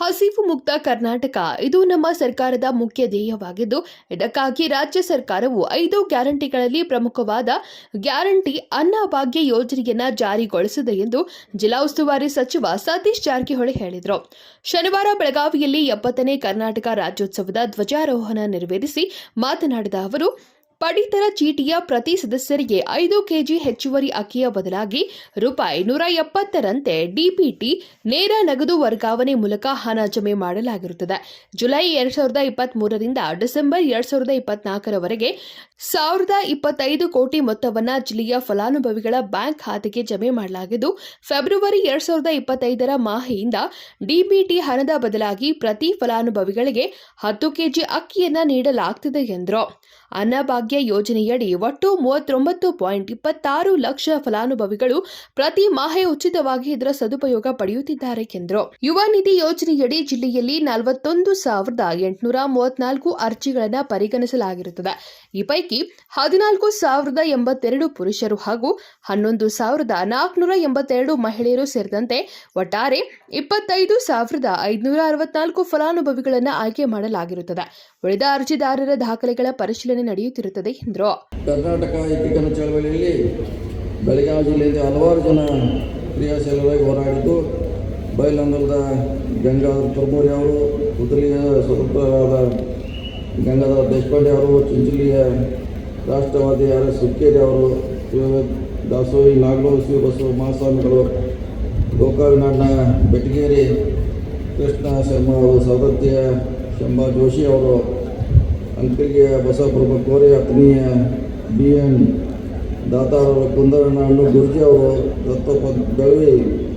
ಹಸಿವು ಮುಕ್ತ ಕರ್ನಾಟಕ. ಇದು ನಮ್ಮ ಸರ್ಕಾರದ ಮುಖ್ಯ ಧ್ಯೇಯವಾಗಿದ್ದು, ಇದಕ್ಕಾಗಿ ರಾಜ್ಯ ಸರ್ಕಾರವು ಐದು ಗ್ಯಾರಂಟಿಗಳಲ್ಲಿ ಪ್ರಮುಖವಾದ ಗ್ಯಾರಂಟಿ ಅನ್ನಭಾಗ್ಯ ಯೋಜನೆಯನ್ನು ಜಾರಿಗೊಳಿಸಿದೆ ಎಂದು ಜಿಲ್ಲಾ ಉಸ್ತುವಾರಿ ಸಚಿವ ಸತೀಶ್ ಜಾರಕಿಹೊಳಿ ಹೇಳಿದರು. ಶನಿವಾರ ಬೆಳಗಾವಿಯಲ್ಲಿ ಎಪ್ಪತ್ತನೇ ಕರ್ನಾಟಕ ರಾಜ್ಯೋತ್ಸವದ ಧ್ವಜಾರೋಹಣ ನೆರವೇರಿಸಿ ಮಾತನಾಡಿದ ಅವರು ಪಡಿತರ ಚೀಟಿಯ ಪ್ರತಿ ಸದಸ್ಯರಿಗೆ ಐದು ಕೆಜಿ ಹೆಚ್ಚುವರಿ ಅಕ್ಕಿಯ ಬದಲಾಗಿ ರೂಪಾಯಿ ನೂರ ಎಪ್ಪತ್ತರಂತೆ ಡಿಪಿಟಿ ನೇರ ನಗದು ವರ್ಗಾವಣೆ ಮೂಲಕ ಹಣ ಜಮೆ ಮಾಡಲಾಗಿರುತ್ತದೆ. ಜುಲೈ ಎರಡ್ ಸಾವಿರದ ಇಪ್ಪತ್ತ್ ಮೂರರಿಂದ ಡಿಸೆಂಬರ್ ಎರಡ್ ಸಾವಿರದ ಇಪ್ಪತ್ನಾಲ್ಕರವರೆಗೆ ಸಾವಿರದ ಇಪ್ಪತ್ತೈದು ಕೋಟಿ ಮೊತ್ತವನ್ನು ಜಿಲ್ಲೆಯ ಫಲಾನುಭವಿಗಳ ಬ್ಯಾಂಕ್ ಖಾತೆಗೆ ಜಮೆ ಮಾಡಲಾಗಿದ್ದು, ಫೆಬ್ರವರಿ ಎರಡ್ ಸಾವಿರದ ಇಪ್ಪತ್ತೈದರ ಮಾಹೆಯಿಂದ ಡಿಬಿಟಿ ಹಣದ ಬದಲಾಗಿ ಪ್ರತಿ ಫಲಾನುಭವಿಗಳಿಗೆ ಹತ್ತು ಕೆಜಿ ಅಕ್ಕಿಯನ್ನು ನೀಡಲಾಗುತ್ತಿದೆ ಎಂದರು. ಅನ್ನಭಾಗ್ಯ ಯೋಜನೆಯಡಿ ಒಟ್ಟು ಮೂವತ್ತೊಂಬತ್ತು ಪಾಯಿಂಟ್ ಇಪ್ಪತ್ತಾರು ಲಕ್ಷ ಫಲಾನುಭವಿಗಳು ಪ್ರತಿ ಮಾಹೆ ಉಚಿತವಾಗಿ ಇದರ ಸದುಪಯೋಗ ಪಡೆಯುತ್ತಿದ್ದಾರೆ ಎಂದರು ಯುವ ನಿಧಿ ಯೋಜನೆಯಡಿ ಜಿಲ್ಲೆಯಲ್ಲಿ ನಲವತ್ತೊಂದು ಸಾವಿರದ ಎಂಟುನೂರ ಮೂವತ್ನಾಲ್ಕು ಅರ್ಜಿಗಳನ್ನು ಪರಿಗಣಿಸಲಾಗಿರುತ್ತದೆ. ಈ ಪೈಕಿ ಹದಿನಾಲ್ಕು ಸಾವಿರದ ಎಂಬತ್ತೆರಡು ಪುರುಷರು ಹಾಗೂ ಹನ್ನೊಂದು ಸಾವಿರದ ನಾಲ್ಕುನೂರ ಎಂಬತ್ತೆರಡು ಮಹಿಳೆಯರು ಸೇರಿದಂತೆ ಒಟ್ಟಾರೆ ಇಪ್ಪತ್ತೈದು ಸಾವಿರದ ಐದುನೂರ ಅರವತ್ನಾಲ್ಕು ಫಲಾನುಭವಿಗಳನ್ನು ಆಯ್ಕೆ ಮಾಡಲಾಗಿರುತ್ತದೆ. ಉಳಿದ ಅರ್ಜಿದಾರರ ದಾಖಲೆಗಳ ಪರಿಶೀಲನೆ ನಡೆಯುತ್ತಿರುತ್ತದೆ. ಎಂದರು. ಕರ್ನಾಟಕ ಏಕೀಕರಣ ಚಳವಳಿಯಲ್ಲಿ ಬೆಳಗಾವಿ ಜಿಲ್ಲೆಯಲ್ಲಿ ಹಲವಾರು ಜನ ಕ್ರಿಯಾಶೀಲರಾಗಿ ಹೋರಾಡಿದ್ದು. ಬೈಲಂಗಲದ ಗಂಗಾಧರ ತುರ್ಮೂರಿ ಅವರು ಉದಲಿಯ ಸ್ವತಂತ್ರರಾದ ಗಂಗಾಧರ ದೇಶಪಾಂಡೆ ಅವರು ಚಿಂಚಲಿಯ ರಾಷ್ಟ್ರವಾದಿ ಆರ್ ಎಸ್ ಹುಕ್ಕೇರಿ ಅವರು ದಾಸೋಹಿ ನಾಗಲೂರು ಶ್ರೀ ಬಸವ ಮಹಾಸ್ವಾಮಿಗಳು, ಗೋಕಾವಿನಾಡ್ನ ಬೆಟಗೇರಿ ಕೃಷ್ಣ ಶರ್ಮಾ ಅವರು ಸವದತ್ತಿಯ ಶಂಭಾ ಜೋಶಿ ಅವರು ಅಂಕಲಿಯ ಬಸವಪ್ರಭು ಕೋರೆ ಅತ್ನಿಯ ಬಿ ಎನ್ ದಾತಾರವರು ಕುಂದರನಾಡು ಗುರ್ಜಿ ಅವರು ದತ್ತಪ್ಪ ಗವಿ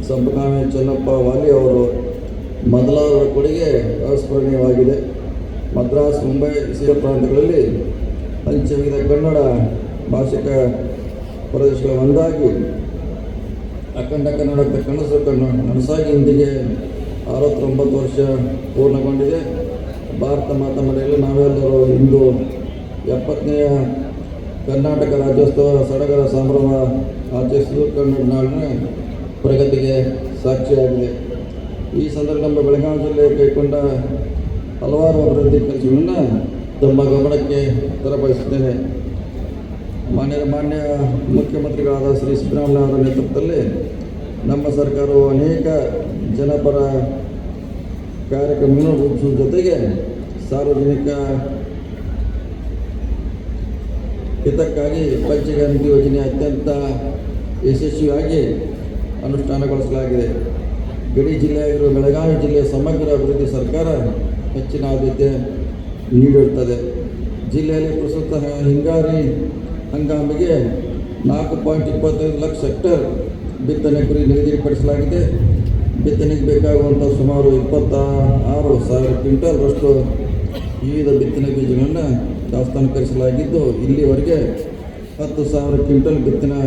ಸಂಪನಾಮಿ ಚೆನ್ನಪ್ಪ ವಾಲಿ ಅವರು ಮೊದಲಾದವರ ಕೊಡುಗೆ ಅಸ್ಮರಣೀಯವಾಗಿದೆ. ಮದ್ರಾಸ್, ಮುಂಬೈ ಸೀರ ಪ್ರಾಂತ್ಯಗಳಲ್ಲಿ ಹಂಚಿದ ಕನ್ನಡ ಭಾಷಿಕ ಪ್ರದೇಶಗಳ ಒಂದಾಗಿ ಅಖಂಡ ಕನ್ನಡಕ್ಕೆ ಕನಸು ಕನ್ನಡ ನನಸಾಗಿ ಇಂದಿಗೆ ಅರವತ್ತೊಂಬತ್ತು ವರ್ಷ ಪೂರ್ಣಗೊಂಡಿದೆ. ಭಾರತ ಮಾತಾ ಮನೆಯಲ್ಲಿ ನಾವೆಲ್ಲರೂ ಇಂದು ಎಪ್ಪತ್ತನೆಯ ಕರ್ನಾಟಕ ರಾಜ್ಯೋತ್ಸವ ಸಡಗರ ಸಂಭ್ರಮ ಆಚರಿಸಿದ್ದು ಕನ್ನಡ ನಾಡಿನ ಪ್ರಗತಿಗೆ ಸಾಕ್ಷಿಯಾಗಿದೆ. ಈ ಸಂದರ್ಭ ನಮ್ಮ ಬೆಳಗಾವಿ ಜಿಲ್ಲೆ ಕೈಗೊಂಡ ಹಲವಾರು ಅಭಿವೃದ್ಧಿ ಕೆಲಸಗಳನ್ನು ತಮ್ಮ ಗಮನಕ್ಕೆ ತರಬಯಸುತ್ತೇನೆ. ಮಾನ್ಯ ಮಾನ್ಯ ಮುಖ್ಯಮಂತ್ರಿಗಳಾದ ಶ್ರೀ ಸಿದ್ದರಾಮಯ್ಯ ಅವರ ನೇತೃತ್ವದಲ್ಲಿ ನಮ್ಮ ಸರ್ಕಾರವು ಅನೇಕ ಜನಪರ ಕಾರ್ಯಕ್ರಮಗಳನ್ನು ರೂಪಿಸುವ ಜೊತೆಗೆ ಸಾರ್ವಜನಿಕ ಹಿತಕ್ಕಾಗಿ ಪಂಚಗಂಧಿ ಯೋಜನೆ ಅತ್ಯಂತ ಯಶಸ್ವಿಯಾಗಿ ಅನುಷ್ಠಾನಗೊಳಿಸಲಾಗಿದೆ. ಗಡಿ ಜಿಲ್ಲೆಯಾಗಿರುವ ಬೆಳಗಾವಿ ಜಿಲ್ಲೆಯ ಸಮಗ್ರ ಅಭಿವೃದ್ಧಿ ಸರ್ಕಾರ ಹೆಚ್ಚಿನ ಆದ್ಯತೆ ನೀಡಿರುತ್ತದೆ. ಜಿಲ್ಲೆಯಲ್ಲಿ ಪ್ರಸ್ತುತ ಹಿಂಗಾರಿ ಹಂಗಾಮಿಗೆ ನಾಲ್ಕು ಪಾಯಿಂಟ್ ಇಪ್ಪತ್ತೈದು ಲಕ್ಷ ಹೆಕ್ಟರ್ ಬಿತ್ತನೆ ಗುರಿ ನಿಗದಿಪಡಿಸಲಾಗಿದೆ. ಬಿತ್ತನೆಗೆ ಬೇಕಾಗುವಂಥ ಸುಮಾರು ಇಪ್ಪತ್ತ ಆರು ಸಾವಿರ ಕ್ವಿಂಟಲ್ರಷ್ಟು ವಿವಿಧ ಬಿತ್ತನೆ ಬೀಜಗಳನ್ನು ದಾಸ್ತಾನೀಕರಿಸಲಾಗಿದ್ದು ಇಲ್ಲಿವರೆಗೆ ಹತ್ತು ಸಾವಿರ ಕ್ವಿಂಟಲ್ ಬಿತ್ತನೆ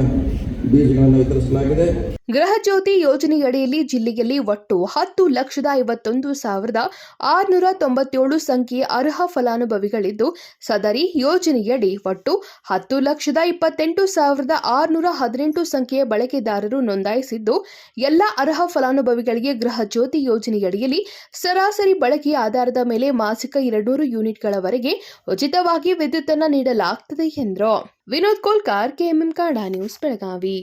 ಬೀಜಗಳನ್ನು ವಿತರಿಸಲಾಗಿದೆ. ಗೃಹ ಜ್ಯೋತಿ ಯೋಜನೆಯಡಿಯಲ್ಲಿ ಜಿಲ್ಲೆಯಲ್ಲಿ ಒಟ್ಟು ಹತ್ತು ಲಕ್ಷದ ಐವತ್ತೊಂದು ಸಾವಿರದ ಆರುನೂರ ತೊಂಬತ್ತೇಳು ಸಂಖ್ಯೆಯ ಅರ್ಹ ಫಲಾನುಭವಿಗಳಿದ್ದು, ಸದರಿ ಯೋಜನೆಯಡಿ ಒಟ್ಟು ಹತ್ತು ಲಕ್ಷದ ಇಪ್ಪತ್ತೆಂಟು ಸಾವಿರದ ಆರುನೂರ ಹದಿನೆಂಟು ಸಂಖ್ಯೆಯ ಬಳಕೆದಾರರು ನೋಂದಾಯಿಸಿದ್ದು, ಎಲ್ಲ ಅರ್ಹ ಫಲಾನುಭವಿಗಳಿಗೆ ಗೃಹ ಜ್ಯೋತಿ ಯೋಜನೆಯಡಿಯಲ್ಲಿ ಸರಾಸರಿ ಬಳಕೆಯ ಆಧಾರದ ಮೇಲೆ ಮಾಸಿಕ ಎರಡ್ನೂರು ಯೂನಿಟ್ಗಳವರೆಗೆ ಉಚಿತವಾಗಿ ವಿದ್ಯುತ್ತನ್ನು ನೀಡಲಾಗುತ್ತದೆ ಎಂದರು. ವಿನೋದ್ ಕೋಲ್ಕಾರ್ ಕೆಎಂಎಂ ಕಾಡಾ ನ್ಯೂಸ್ ಬೆಳಗಾವಿ